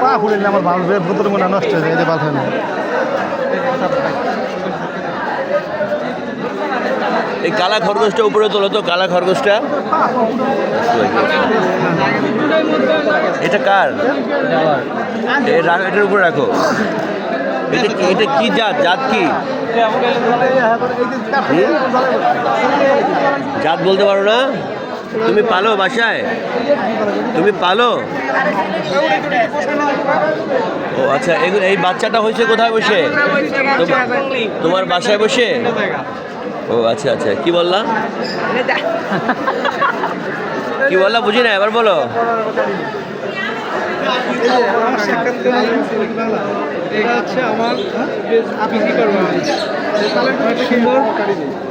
পা ফুলিলে আমার ভালো ভূতর মনে হয় নষ্ট হয়ে যায় এই কালা খরগোশটা উপরে তোলো তো কালা খরগোশটা এটা কার এটার উপরে রাখো এটা এটা কি জাত জাত কি জাত বলতে পারো না তুমি পালো বাসায়? তুমি পালো? ও আচ্ছা এই বাচ্চাটা হয়েছে কোথায় বসে? তোমার- বাসায় বসে? ও আচ্ছা আচ্ছা কি বললাম কি বললাম বুঝি না, এবার বলো। আমার বিক্রি করব আমি সুন্দর এ-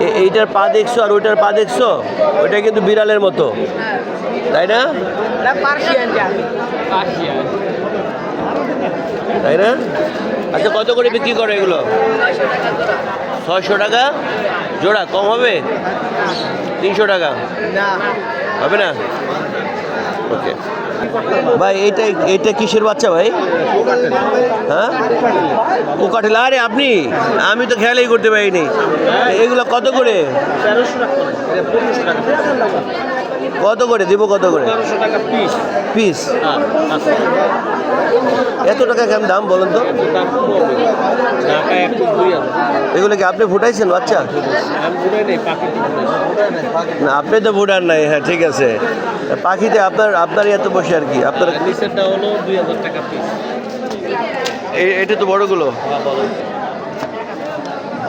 এইটার পা দেখছ আর ওইটার পা দেখছ? ওইটা কিন্তু বিড়ালের মতো। তাই না? তাই না? আচ্ছা কত করে বিক্রি করো এগুলো? ছয়শো টাকা? জোড়া কম হবে? তিনশো টাকা? হবে না? ওকে। ভাই, এইটা এটা কিসের বাচ্চা ভাই? হ্যাঁ? ও কোকাটেল আরে আপনি, আমি তো খেয়ালই করতে পারিনি। এগুলো কত করে? কত করে? দিব কত করে? পিস পিস এত টাকা কেমন দাম বলুন তো? এগুলো কি আপনি ফুটাইছেন বাচ্চা? না আপনি তো ভুটার নাই হ্যাঁ ঠিক আছে। পাখিতে আপনার আপনারই এত বসে আর কি। আপনার নিচেরটা হলো দুই হাজার টাকা পিস এটা তো বড়গুলো।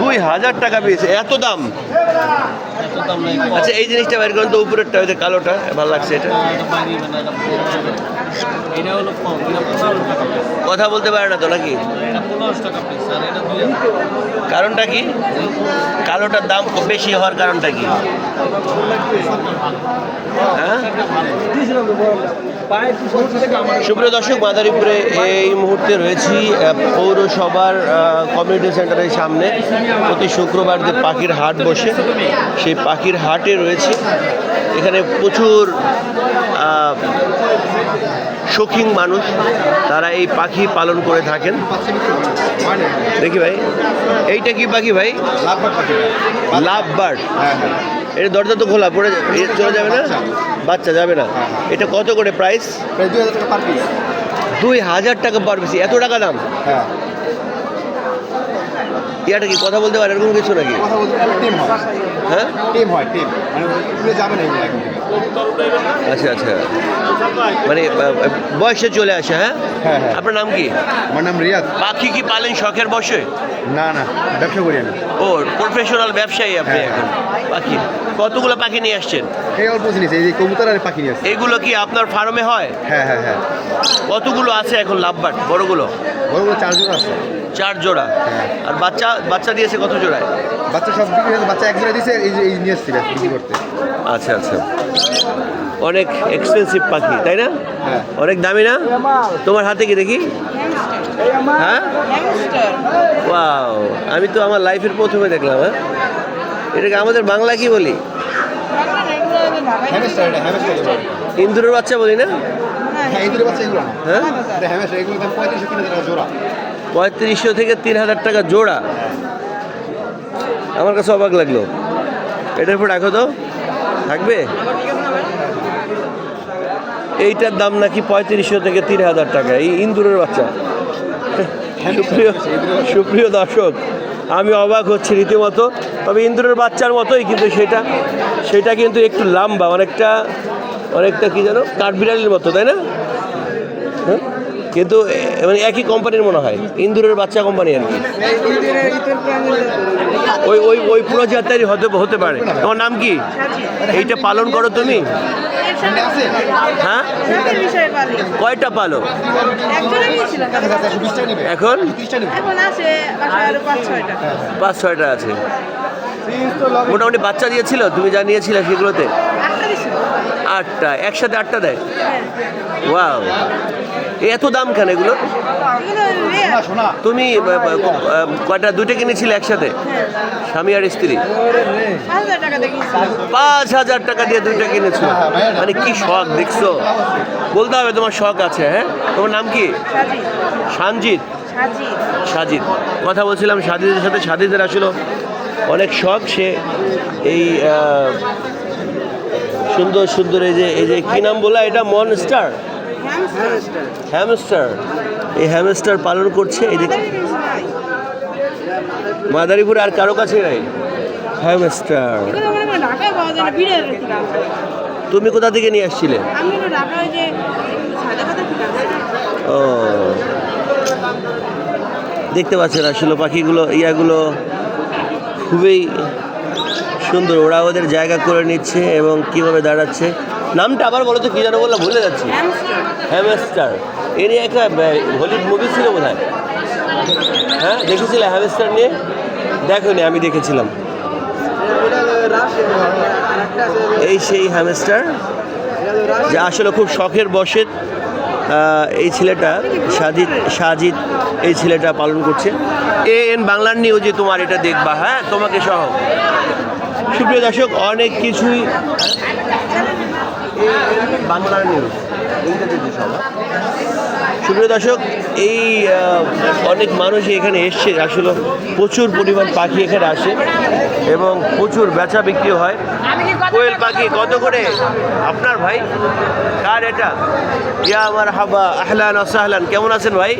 দুই হাজার টাকা পিস এত দাম? আচ্ছা এই জিনিসটা বের করেন তো উপরেরটা ওই যে কালোটা ভালো লাগছে এটা। বাইরে কথা বলতে পারে না তো নাকি? কারণটা কি? কালোটার দাম খুব বেশি হওয়ার কারণটা কি? হ্যাঁ? সুপ্রিয় দর্শক মাদারীপুরে এই মুহূর্তে রয়েছি পৌরসভার কমিউনিটি সেন্টারের সামনে। প্রতি শুক্রবার যে পাখির হাট বসে সেই পাখির হাটে রয়েছে। এখানে প্রচুর শৌখিন মানুষ তারা এই পাখি পালন করে থাকেন। দেখি ভাই এইটা কি পাখি ভাই? Love bird. এটা দরজা তো খোলা পড়ে চলে যাবে না? বাচ্চা যাবে না। এটা কত করে প্রাইস দুই হাজার টাকা পার পিস এত টাকা দাম? হ্যাঁ। ইয়াটা কি কথা বলতে পারে? এরকম কিছু নাকি? কথা বলতে টিম হয়? হ্যাঁ টিম হয় টিম মানে উড়ে যাবে না এগুলো আচ্ছা আচ্ছা। মানে বয়সে চলে আসে হ্যাঁ? হ্যাঁ, হ্যাঁ। আপনার নাম কি? আমার নাম রিয়াদ। পাখি কি পালেন শখের বসে? না না ব্যবসা করি আমি। ও প্রফেশনাল ব্যবসায়ী আপনি হ্যাঁ, এখন। পাখি কতগুলো পাখি নিয়ে আসছেন? এই অল্প জিনিস এই যে কবুতর আর পাখি নিয়ে আসছে। এগুলো কি আপনার ফার্মে হয়? হ্যাঁ হ্যাঁ হ্যাঁ। কতগুলো আছে এখন লাভবাট বড়গুলো? বড় বড় চারজন আছে। চার জোড়া। হ্যাঁ। আর বাচ্চা বাচ্চা দিয়েছে কত জোড়ায়? বাচ্চা সব বিক্রি হয়েছে বাচ্চা এক জোড়া দিয়েছে এই যে এই নিয়ে এসছি বিক্রি করতে। আচ্ছা আচ্ছা। অনেক এক্সপেন্সিভ পাখি তাই না? হ্যাঁ। অনেক দামি না? তোমার হাতে কি দেখি? হ্যাঁ? ওয়াও আমি তো আমার লাইফের প্রথমে দেখলাম হ্যাঁ? এটাকে আমাদের বাংলা কি বলি? ইন্দুরের বাচ্চা বলি না? হ্যাঁ দুটো বাচ্চা এগুলো না। হ্যাঁ? এগুলো জোড়া। পঁয়ত্রিশশো থেকে তিন হাজার টাকা জোড়া। আমার কাছে অবাক লাগল। এটার উপর রাখো তো। থাকবে? এইটার দাম নাকি পঁয়ত্রিশশো থেকে তিন হাজার টাকা। এই ইন্দুরের বাচ্চা। সুপ্রিয় সুপ্রিয় দর্শক, আমি অবাক হচ্ছি রীতিমতো। তবে ইন্দুরের বাচ্চার মতোই কিন্তু সেটা। সেটা কিন্তু একটু লম্বা, অনেকটা অনেকটা কি জানো কাঠবিড়ালির মতো, তাই না? হ্যাঁ? কিন্তু মানে একই কোম্পানির মনে হয়। ইন্দুরের বাচ্চা কোম্পানি আর কি। ওই ওই ওই প্রজাতারই হতে হতে পারে। তোমার নাম কি? এইটা পালন করো তুমি? হ্যাঁ? কয়টা পালো এখন? পাঁচ ছয়টা আছে। মোটামুটি বাচ্চা দিয়েছিল? তুমি যা নিয়েছিলে সেগুলোতে? আটটা। একসাথে আটটা দেয়? হ্যাঁ। ওয়াও। এত দাম কেন এগুলো? তুমি কয়টা? দুটো কিনেছিলে একসাথে? স্বামী আর স্ত্রী? পাঁচ হাজার টাকা দিয়ে দুইটা কিনেছো। মানে কি শখ দেখছ? বলতে হবে তোমার শখ আছে হ্যাঁ? তোমার নাম কি? সানজিৎ। সাজিদ কথা বলছিলাম সাজিদের সাথে। সাজিদের আসলে অনেক শখ। সে এই সুন্দর সুন্দর এই যে এই যে কি নাম বলা এটা মনস্টার? হ্যামস্টার এই হ্যামস্টার পালন করছে এই যে মাদারীপুরে আর কারও কাছে নাই। হ্যামস্টার মনে হয়। তুমি কোথা থেকে নিয়ে আসছিলে? ও। দেখতে পাচ্ছেন আসলে পাখিগুলো ইয়াগুলো খুবই সুন্দর, ওরা ওদের জায়গা করে নিচ্ছে এবং কীভাবে দাঁড়াচ্ছে। নামটা আবার বলো তো, কি যেন বললাম, ভুলে যাচ্ছি। হ্যামস্টার। হ্যামস্টার এ নিয়ে একটা হলিউড মুভি ছিল বোধ হয় হ্যাঁ দেখেছিলে হ্যামস্টার নিয়ে? দেখোনি আমি দেখেছিলাম। এই সেই হ্যামস্টার, যে আসলে খুব শখের বসে এই ছেলেটা, সাজিদ সাজিদ, এই ছেলেটা পালন করছে। এ এন বাংলার নিউজে তোমার এটা দেখবা হ্যাঁ তোমাকে সহ। সুপ্রিয় দর্শক অনেক কিছুই বাংলার নিউজ ইংরেজিতে সব? সুপ্রিয় দর্শক এই অনেক মানুষ এখানে এসছে আসলে প্রচুর পরিমাণ পাখি এখানে আসে এবং প্রচুর বেচা বিক্রি হয় কোয়েল পাখি কত করে? আপনার ভাই? কার এটা? ইয়া আমার হাবা আহলান আসাহলান কেমন আছেন ভাই?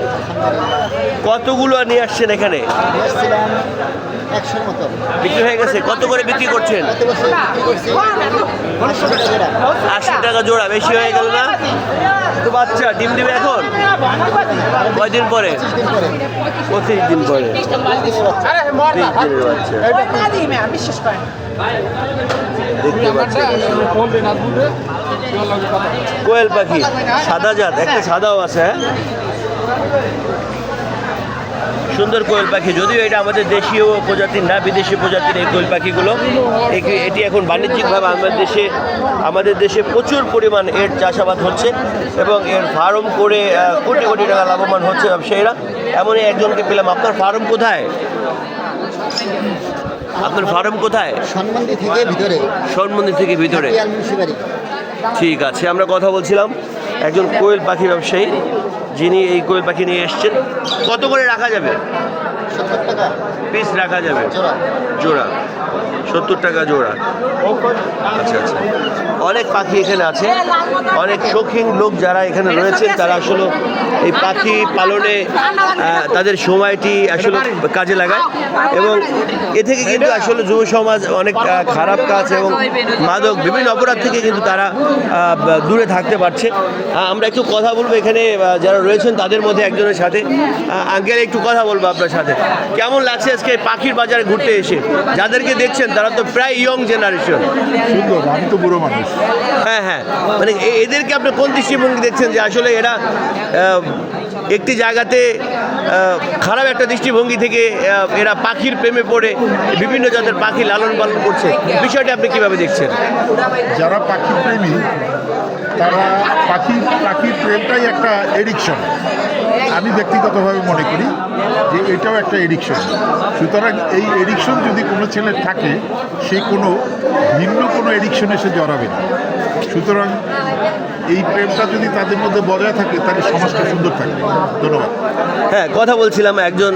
কতগুলো নিয়ে আসছেন এখানে? বিক্রি হয়ে গেছে কত করে বিক্রি করছেন? আশি টাকা জোড়া বেশি হয়ে গেল না? তো বাচ্চা ডিম দিবে এখন? কয়দিন পরে? দিন পরে। পঁচিশ দিন পরে দিনের বাচ্চা। কোয়েল পাখি, সাদা জাত, একটা সাদাও আছে হ্যাঁ? সুন্দর কোয়েল পাখি, যদিও এটা আমাদের দেশীয় প্রজাতির না, বিদেশি প্রজাতির এই কোয়েল পাখিগুলো। এটি এখন বাণিজ্যিকভাবে আমাদের দেশে আমাদের দেশে প্রচুর পরিমাণ এর চাষাবাদ হচ্ছে এবং এর ফার্ম করে কোটি কোটি টাকা লাভবান হচ্ছে ব্যবসায়ীরা। এমনই একজনকে পেলাম। আপনার ফার্ম কোথায়? আপনার ফার্ম কোথায়? সনমন্দির থেকে ভিতরে। সন্মন্দির থেকে ভিতরে। ঠিক আছে আমরা কথা বলছিলাম একজন কোয়েল পাখি ব্যবসায়ী যিনি এই কোয়েল পাখি নিয়ে এসছেন। কত করে রাখা যাবে? পিস রাখা যাবে। জোড়া। সত্তর টাকা জোড়া। আচ্ছা আচ্ছা। অনেক পাখি এখানে আছে। অনেক শৌখিন লোক যারা এখানে রয়েছেন তারা আসলে এই পাখি পালনে তাদের সময়টি আসলে কাজে লাগায়। এবং এ থেকে কিন্তু আসলে যুব সমাজ অনেক খারাপ কাজ এবং মাদক বিভিন্ন অপরাধ থেকে কিন্তু তারা দূরে থাকতে পারছে। আমরা একটু কথা বলব এখানে যারা রয়েছেন তাদের মধ্যে একজনের সাথে। আঙ্কেল একটু কথা বলব আপনার সাথে। কেমন লাগছে আজকে পাখির বাজারে ঘুরতে এসে? যাদেরকে দেখছেন তারা তো প্রায় ইয়ং জেনারেশন সুন্দর আমি তো বুড়ো মানুষ। হ্যাঁ হ্যাঁ। মানে এদেরকে আপনি কোন দৃষ্টিভঙ্গি দেখছেন যে আসলে এরা একটি জায়গাতে খারাপ একটা দৃষ্টিভঙ্গি থেকে এরা পাখির প্রেমে পড়ে বিভিন্ন জাতের পাখি লালন পালন করছে। বিষয়টা আপনি কীভাবে দেখছেন? যারা পাখি প্রেমী তারা পাখি পাখির প্রেমটাই একটা এডিকশন আমি ব্যক্তিগতভাবে মনে করি যে এটাও একটা এডিকশন। সুতরাং এই এডিকশন যদি কোনো ছেলে থাকে, সে কোনো ভিন্ন কোনো এডিকশনে সে জড়াবে না। সুতরাং এই প্রেমটা যদি তাদের মধ্যে বজায় থাকে, তাহলে সমাজটা সুন্দর থাকবে। ধন্যবাদ। হ্যাঁ কথা বলছিলাম একজন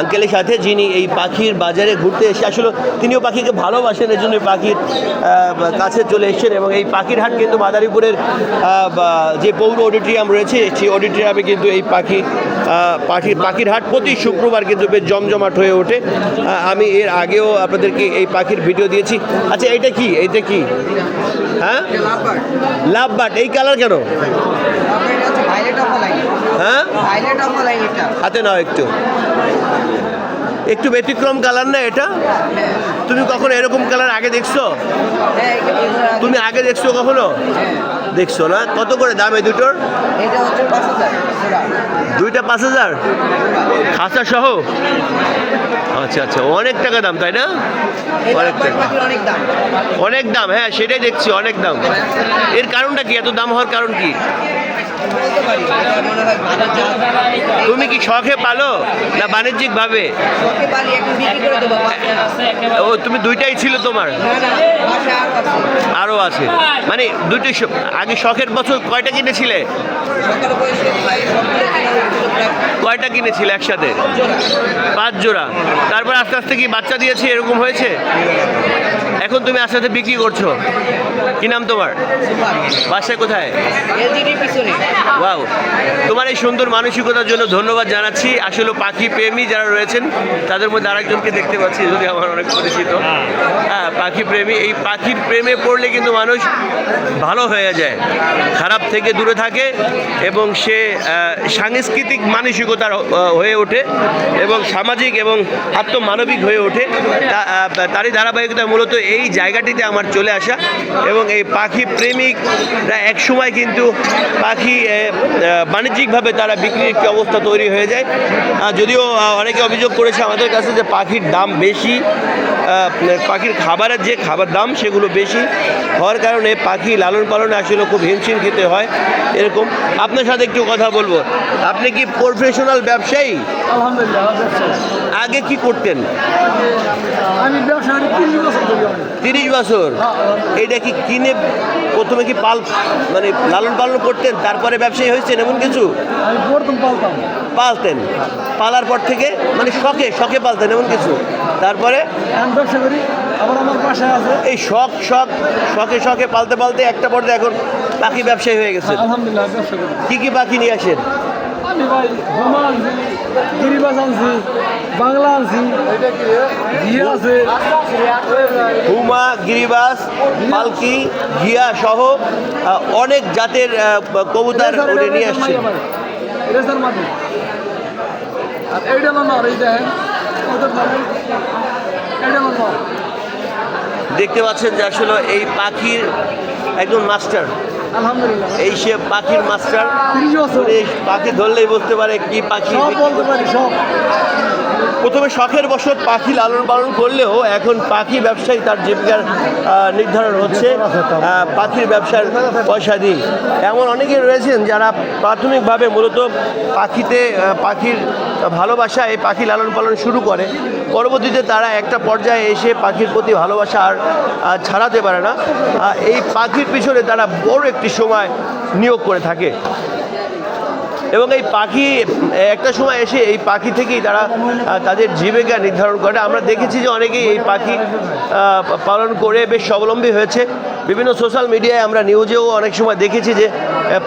আঙ্কেলের সাথে যিনি এই পাখির বাজারে ঘুরতে এসে আসলে তিনিও পাখিকে ভালোবাসেন এই জন্য পাখির কাছে চলে এসেছেন এবং এই পাখির হাট কিন্তু মাদারীপুরের যে পৌর অডিটোরিয়াম রয়েছে, সেই অডিটোরিয়ামে কিন্তু এই পাখি পাখির পাখির হাট প্রতি শুক্রবার কিন্তু বেশ জমজমাট হয়ে ওঠে। আমি এর আগেও আপনাদেরকে এই পাখির ভিডিও দিয়েছি। আচ্ছা এটা কি? এইটা কি? হ্যাঁ? লাভ বাট এই কালার কেন? হ্যাঁ? হাতে নাও একটু। একটু ব্যতিক্রম কালার না এটা? তুমি কখনো এরকম কালার আগে দেখছ? তুমি আগে দেখছ কখনো? দেখছ না? কত করে দাম এই দুটোর। দুইটা পাঁচ হাজার? খাসা সহ? আচ্ছা আচ্ছা অনেক টাকা দাম তাই না? অনেক টাকা। অনেক দাম হ্যাঁ সেটাই দেখছি অনেক দাম। এর কারণটা কি? এত দাম হওয়ার কারণ কি? তুমি কি শখে পালো না বাণিজ্যিক ভাবে শখে পালি এখন বিক্রি করে দেবো বাসায় ও তুমি দুইটাই ছিল তোমার? আরও আছে। মানে দুইটাই আগে শখের বছর কয়টা কিনেছিলে? কয়টা কিনেছিলে একসাথে? পাঁচ জোড়া। তারপর আস্তে আস্তে কি বাচ্চা দিয়েছে এরকম হয়েছে? এখন তুমি আস্তে বিক্রি করছ। কি নাম তোমার? বাসায় কোথায়? ওয়াও তোমার এই সুন্দর মানসিকতার জন্য ধন্যবাদ জানাচ্ছি। আসলে পাখি প্রেমী যারা রয়েছেন, তাদের মধ্যে আরেকজনকে দেখতে পাচ্ছি, যদি আমার অনেক পরিচিত। হ্যাঁ পাখি প্রেমী। এই পাখির প্রেমে পড়লে কিন্তু মানুষ ভালো হয়ে যায়, খারাপ থেকে দূরে থাকে এবং সে সাংস্কৃতিক মানসিকতার হয়ে ওঠে এবং সামাজিক এবং আত্মমানবিক হয়ে ওঠে। তারই ধারাবাহিকতা মূলত এই জায়গাটিতে আমার চলে আসা এবং এই পাখি প্রেমিকরা একসময় কিন্তু পাখি বাণিজ্যিকভাবে তারা বিক্রির একটি অবস্থা তৈরি হয়ে যায়। যদিও অনেকে অভিযোগ করেছে আমাদের কাছে যে পাখির দাম বেশি পাখির খাবারের যে খাবার দাম সেগুলো বেশি। হওয়ার কারণে পাখি লালন পালনে আসলে খুব হিমশিম খেতে হয় এরকম। আপনার সাথে একটু কথা বলব। আপনি কি প্রফেশনাল ব্যবসায়ী? আলহামদুলিল্লাহ আগে কি করতেন? আমি ব্যবসা তিরিশ বছর। এটা কি কিনে প্রথমে কি পাল মানে লালন পালন করতেন তারপরে ব্যবসায়ী হয়েছেন এমন কিছু? আমি প্রথম পালতাম। পালতেন। পালার পর থেকে মানে শখে শখে পালতেন এমন কিছু। তারপরে? এই শখ শখ শখে শখে পালতে পালতে একটা পর্যায়ে এখন পাখি ব্যবসায়ী হয়ে গেছে কি কি পাখি নিয়ে আসেন? আমি ভাই আনছি গিরিবাজ আনছি বাংলা আনছি ঘিয়া আছে হুমা গিরিবাস পালকি ঘিয়া সহ অনেক জাতের কবুতর উনি নিয়ে আসছেন। রেসার মাটি আর এইটা না এই দেখেন। ওদের এইটা না দেখতে পাচ্ছেন যে আসলে এই পাখির একজন মাস্টার। এই সে পাখির মাস্টার পাখি ধরলেই বুঝতে পারে কি পাখি বলতে প্রথমে শখের বশত পাখি লালন পালন করলেও এখন পাখি ব্যবসায়ী তার জীবিকার নির্ধারণ হচ্ছে। পাখির ব্যবসার পয়সা দিয়ে এমন অনেকে রয়েছেন যারা প্রাথমিকভাবে মূলত পাখিতে পাখির ভালোবাসা এই পাখি লালন পালন শুরু করে। পরবর্তীতে তারা একটা পর্যায়ে এসে পাখির প্রতি ভালোবাসা আর ছাড়াতে পারে না। এই পাখির পিছনে তারা বড় একটি সময় নিয়োগ করে থাকে। এবং এই পাখি, একটা সময় এসে এই পাখি থেকেই তারা তাদের জীবিকা নির্ধারণ করে। আমরা দেখেছি যে অনেকেই এই পাখি পালন করে বেশ স্বাবলম্বী হয়েছে। বিভিন্ন সোশ্যাল মিডিয়ায় আমরা নিউজেও অনেক সময় দেখেছি যে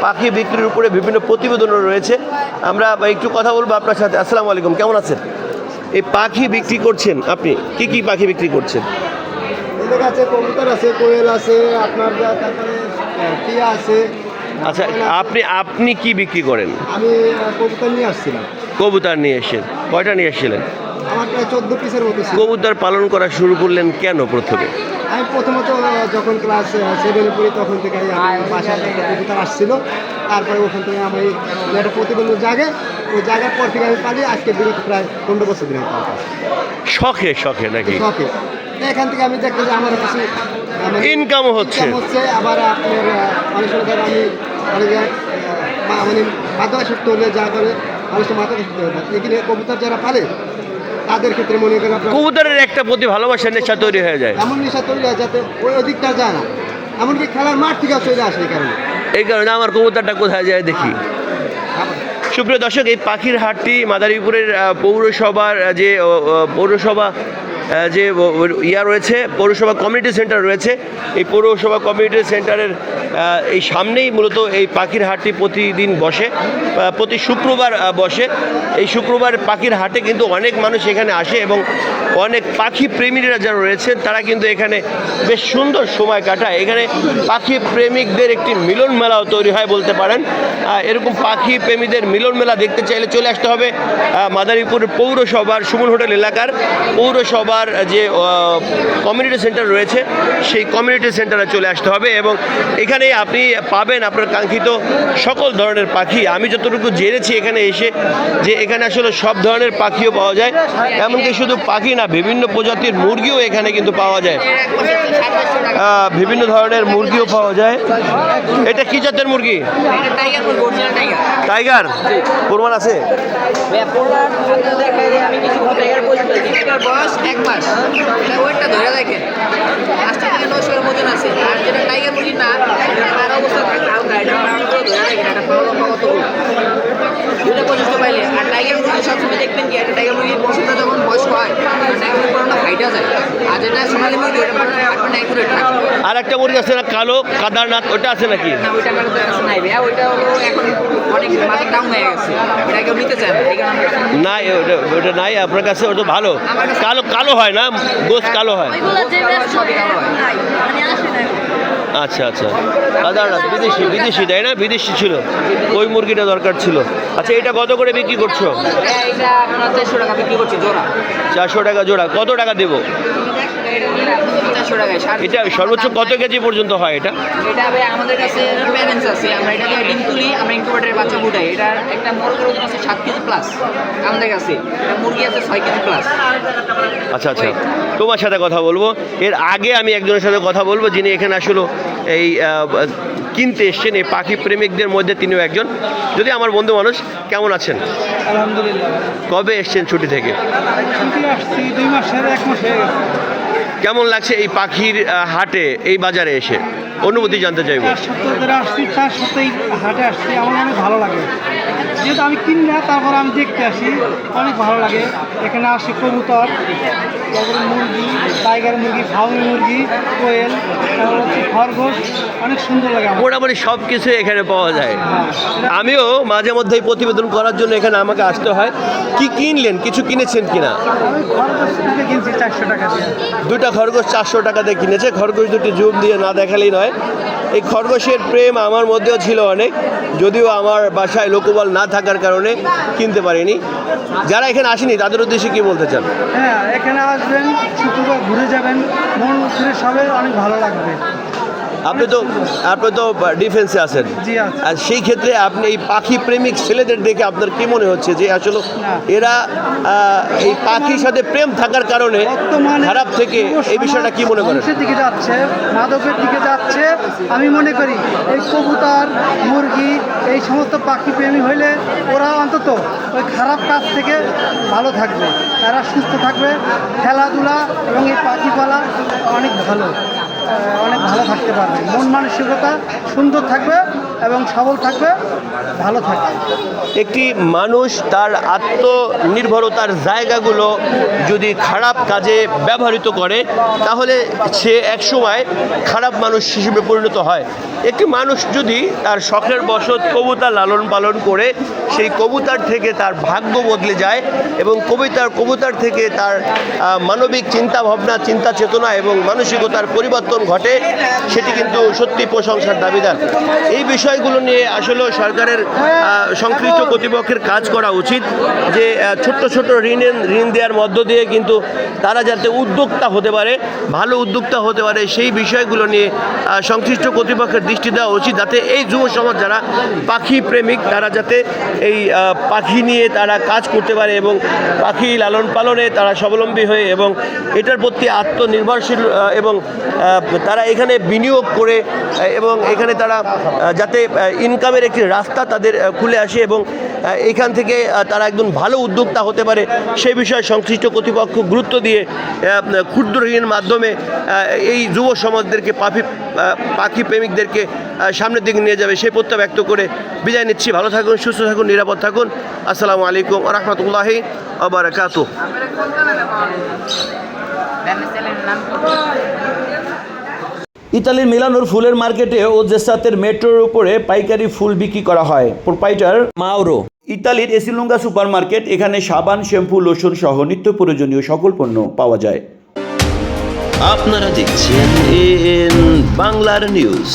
পাখি বিক্রির উপরে বিভিন্ন প্রতিবেদনও রয়েছে। আমরা একটু কথা বলব আপনার সাথে। আসসালামু আলাইকুম কেমন আছেন? এই পাখি বিক্রি করছেন আপনি? কি কি পাখি বিক্রি করছেন? এদের কাছে কবুতর আছে কোয়েল আছে আপনার তারপরে টিয়া আছে। আচ্ছা আপনি আপনি কি বিক্রি করেন? আমি কবুতর নিয়ে আসছিলাম। কবুতর নিয়ে এসেছেন। কয়টা নিয়ে এসেছিলেন? আমার প্রায় চোদ্দ পিসের মতো কবুতর পালন করা শুরু করলেন কেন প্রথমে? আমি প্রথমত যখন ক্লাস সেভেনে পড়ি তখন থেকে আমার বাসায় একটা কবুতর আসছিল। তারপরে ওখান থেকে আমি একটা প্রতিবন্ধ জাগে ওই জায়গার পর থেকে আমি পালি আজকে বিগত প্রায় পনেরো বছর আমি পালতাম। শখে শখে নাকি? শখে। এখান থেকে আমি দেখতে যে আমার কিছু ইনকামও হচ্ছে। হচ্ছে আবার আপনার অনেক সময় আমি অনেক মানে মাথা সুস্থ হলে যা করে সময় মাথা সুস্থ হয়ে যায় এখানে কবুতর যারা পালে তাদের ক্ষেত্রে মনে করেন কবুতরের একটা প্রতি ভালোবাসা নেশা তৈরি হয়ে যায়। এমন নেশা তৈরি হয় যাতে ওই অধিকটা যায় না। এমনকি খেলার মাঠ থেকে চলে আসে এই কারণে। এই কারণে আমার কবুতরটা কোথায় যায় দেখি। সুপ্রিয় দর্শক এই পাখির হাটটি মাদারীপুরের পৌরসভার যে পৌরসভা যে ইয়া রয়েছে, পৌরসভা কমিউনিটি সেন্টার রয়েছে। এই পৌরসভা কমিউনিটি সেন্টারের এই সামনেই মূলত এই পাখির হাটটি প্রতিদিন বসে প্রতি শুক্রবার বসে। এই শুক্রবার পাখির হাটে কিন্তু অনেক মানুষ এখানে আসে এবং অনেক পাখি প্রেমীরা যারা রয়েছেন তারা কিন্তু এখানে বেশ সুন্দর সময় কাটায়। এখানে পাখি প্রেমিকদের একটি মিলন মেলাও তৈরি হয় বলতে পারেন। এরকম পাখি প্রেমীদের মিলন মেলা দেখতে চাইলে চলে আসতে হবে মাদারীপুর পৌরসভার, সুমন হোটেল এলাকার পৌরসভার যে কমিউনিটি সেন্টার রয়েছে, সেই কমিউনিটি সেন্টারে চলে আসতে হবে এবং এখানে আপনি পাবেন আপনার কাঙ্ক্ষিত সকল ধরনের পাখি। আমি যতটুকু জেনেছি এখানে এসে যে এখানে আসলে সব ধরনের পাখিও পাওয়া যায়, এমনকি শুধু পাখি না, বিভিন্ন প্রজাতির মুরগিও এখানে কিন্তু পাওয়া যায়। বিভিন্ন ধরনের মুরগিও পাওয়া যায়। এটা কি জাতের মুরগি? টাইগার। প্রমাণ আছে? মাস এটা ওয়েটটা ধরে দেখেন পাঁচটা থেকে মতন আছে। আর যেটা টাইগার মুরগি না, তার অবস্থা হালকা এটা ধরে দেখেন এটা পাওয়া লম্বা কত দুটো পর্যন্ত পাইলে আর টাইগার মুরগি সবসময় দেখবেন কি একটা টাইগার মুরগির বছরটা যখন বয়স্ক হয় টাইগার মুরগি পুরোটা ফাইটা যায় আর যেটা সোনালি মুরগি ওটা পুরোটা থাকবে অ্যাকুরেট থাকবে আর একটা মুরগি আছে না কালো কাদারনাথ ওটা আছে নাকি? নাই ওটা নাই আপনার কাছে ওটা ভালো। কালো কালো হয় না? গোস কালো হয়। আচ্ছা আচ্ছা। কাদারনাথ বিদেশি বিদেশি তাই না? বিদেশি ছিল। ওই মুরগিটা দরকার ছিল। আচ্ছা এটা কত করে বিক্রি করছি? চারশো টাকা জোড়া। কত টাকা দেবো? টাকায় এটা সর্বোচ্চ কত কেজি পর্যন্ত হয় এটা? এটা ভাই আমাদের কাছে প্যারেন্টস আছে। আমরা এটাকে ডিম তুলি আমরা ইনকিউবেটারের বাচ্চা ফুটাই এটা একটা আছে সাত কেজি প্লাস আমাদের কাছে। এটা মুরগি আছে ছয় কেজি প্লাস আচ্ছা আচ্ছা। তোমার সাথে কথা বলব। এর আগে আমি একজনের সাথে কথা বলব যিনি এখানে আসলে এই কিনতে এসছেন এই পাখি প্রেমিকদের মধ্যে তিনিও একজন। যদি আমার বন্ধু মানুষ কেমন আছেন? আলহামদুলিল্লাহ। কবে এসছেন ছুটি থেকে? ছুটি আসছি দুই মাসের এক মাস হয়ে গেছে। কেমন লাগছে এই পাখির হাটে, এই বাজারে এসে? অনুভূতি জানতে চাইব। আসছি, চার সপ্তাহে হাটে আসছি, আমার অনেক ভালো লাগে। যেহেতু আমি কিনি না, তারপর আমি দেখতে আসি, অনেক ভালো লাগে। এখানে আসি কবুতর। তারপরে মুরগি টাইগার মুরগি ফাউমি মুরগি কোয়েল তারপর হচ্ছে খরগোশ অনেক সুন্দর লাগে আমার। মোটামুটি সব কিছু এখানে পাওয়া যায়। আমিও মাঝে মধ্যে এই প্রতিবেদন করার জন্য এখানে আমাকে আসতে হয়। কি কিনলেন? কিছু কিনেছেন কিনা? আমি খরগোশ থেকে কিনছি চারশো টাকা দিয়ে। দুটা খরগোশ চারশো টাকা দিয়ে কিনেছে। খরগোশ দুটি জুম দিয়ে না দেখালেই নয়। এই খরগোশের প্রেম আমার মধ্যেও ছিল অনেক, যদিও আমার বাসায় লোকবল না থাকার কারণে কিনতে পারিনি। যারা এখানে আসেনি, তাদের উদ্দেশ্যে কি বলতে চান? হ্যাঁ এখানে আসবেন, শুক্রবার ঘুরে যাবেন, মন ফিরে সবাই অনেক ভালো লাগবে। আপনি তো আপনি তো ডিফেন্সে আছেন। আর সেই ক্ষেত্রে আপনি এই পাখি প্রেমিক ছেলেদের দেখে আপনার কি মনে হচ্ছে যে আসলে এরা এই পাখির সাথে প্রেম থাকার কারণে খারাপ থেকে এই বিষয়টা কি মনে করেন? দিকে যাচ্ছে মাদকের দিকে যাচ্ছে। আমি মনে করি এই কবুতর মুরগি এই সমস্ত পাখি প্রেমী হইলে ওরা অন্তত ওই খারাপ কাজ থেকে ভালো থাকবে। তারা সুস্থ থাকবে। খেলাধুলা এবং এই পাখি পালা অনেক ভালো। অনেক ভালো থাকতে পারবে। মন মানসিকতা সুন্দর থাকবে। এবং সবল থাকবে, ভালো থাকবে। একটি মানুষ তার আত্মনির্ভরতার জায়গাগুলো যদি খারাপ কাজে ব্যবহৃত করে, তাহলে সে একসময় খারাপ মানুষ হিসেবে পরিণত হয়। একটি মানুষ যদি তার শখের বশত কবুতর লালন পালন করে, সেই কবুতর থেকে তার ভাগ্য বদলে যায় এবং কবিতার কবুতর থেকে তার মানবিক চিন্তা ভাবনা চিন্তা চেতনা এবং মানসিকতার পরিবর্তন ঘটে, সেটি কিন্তু সত্যি প্রশংসার দাবিদার। এই বিষয়গুলো নিয়ে আসলে সরকারের সংশ্লিষ্ট কর্তৃপক্ষের কাজ করা উচিত যে ছোট্ট ছোট্ট ঋণ ঋণ দেওয়ার মধ্য দিয়ে কিন্তু তারা যাতে উদ্যোক্তা হতে পারে ভালো উদ্যোক্তা হতে পারে সেই বিষয়গুলো নিয়ে সংশ্লিষ্ট কর্তৃপক্ষের দৃষ্টি দেওয়া উচিত যাতে এই যুব সমাজ যারা পাখি প্রেমিক তারা যাতে এই পাখি নিয়ে তারা কাজ করতে পারে এবং পাখি লালন পালনে তারা স্বাবলম্বী হয়ে এবং এটার প্রতি আত্মনির্ভরশীল এবং তারা এখানে বিনিয়োগ করে এবং এখানে তারা আহ, যাতে ইনকামের একটি রাস্তা তাদের খুলে আসে এবং এখান থেকে তারা একজন ভালো উদ্যোক্তা হতে পারে। সেই বিষয়ে সংশ্লিষ্ট কর্তৃপক্ষ গুরুত্ব দিয়ে ক্ষুদ্র ঋণের মাধ্যমে এই যুব সমাজদেরকে পাখি পাখি প্রেমিকদেরকে সামনের দিকে নিয়ে যাবে। সেই প্রত্যয় ব্যক্ত করে বিদায় নিচ্ছি। ভালো থাকুন, সুস্থ থাকুন, নিরাপদ থাকুন। আসসালামু আলাইকুম রহমতুল্লাহি চ্যানেলের নাম ইতালির মিলানোর ফুলের মার্কেটে ও জেসাতের মেট্রোর উপরে পাইকারি ফুল বিক্রি করা হয়। Proprietor Mauro. ইতালির এসিলুঙ্গা সুপার মার্কেট এখানে সাবান শ্যাম্পু লোশন সহ নিত্য প্রয়োজনীয় সকল পণ্য পাওয়া যায়। আপনারা দেখছেন এ বাংলার নিউজ